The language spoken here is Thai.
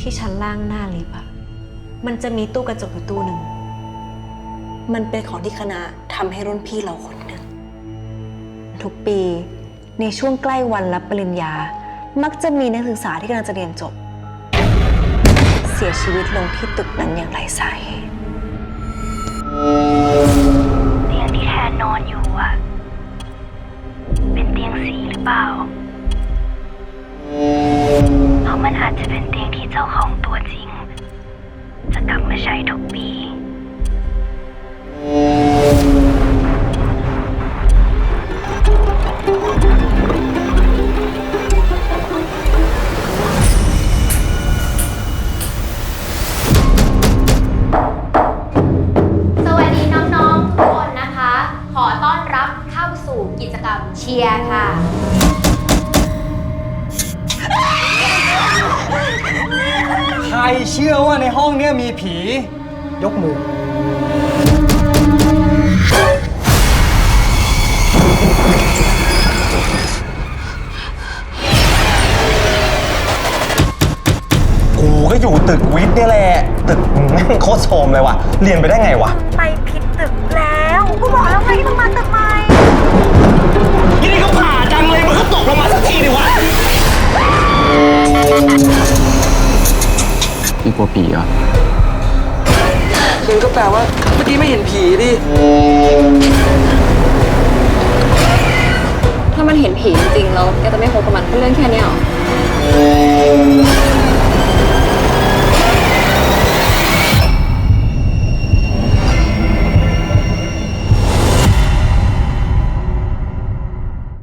ที่ชั้นล่างหน้าลิฟต์อะมันจะมีตู้กระจกอยู่ตู้หนึ่ง มันเป็นของที่คณะทำให้รุ่นพี่เราคนหนึ่ง ทุกปีในช่วงใกล้วันรับปริญญา มักจะมีนักศึกษาที่กำลังจะเรียนจบ เสียชีวิตลงที่ตึกนั้นอย่างไร้สาเหตุเตียงที่แทนนอนอยู่อะเป็นเตียงสีหรือเปล่า เพราะมันอาจจะเป็นเตียง ใช้ทุกปี สวัสดีน้องๆทุกคนนะคะ ขอต้อนรับเข้าสู่กิจกรรมเชียร์ค่ะ เชื่อว่าในห้องเนี้ยมีผี ยกมือ กูก็อยู่ตึกวิทย์เนี่ยแหละ ตึกแม่งโคตรโทรมเลยว่ะ เรียนไปได้ไงวะ ไปผิดตึกแล้ว กูบอกแล้วไงต้องมาตึกใหม่ พี่กลัวผีเหรอมันก็แปลว่าเมื่อกี้ไม่เห็นผีดิ ถ้ามันเห็นผีจริงๆแล้วแกจะไม่คบกับมันเพื่อเรื่องแค่เนี้ยเหรอ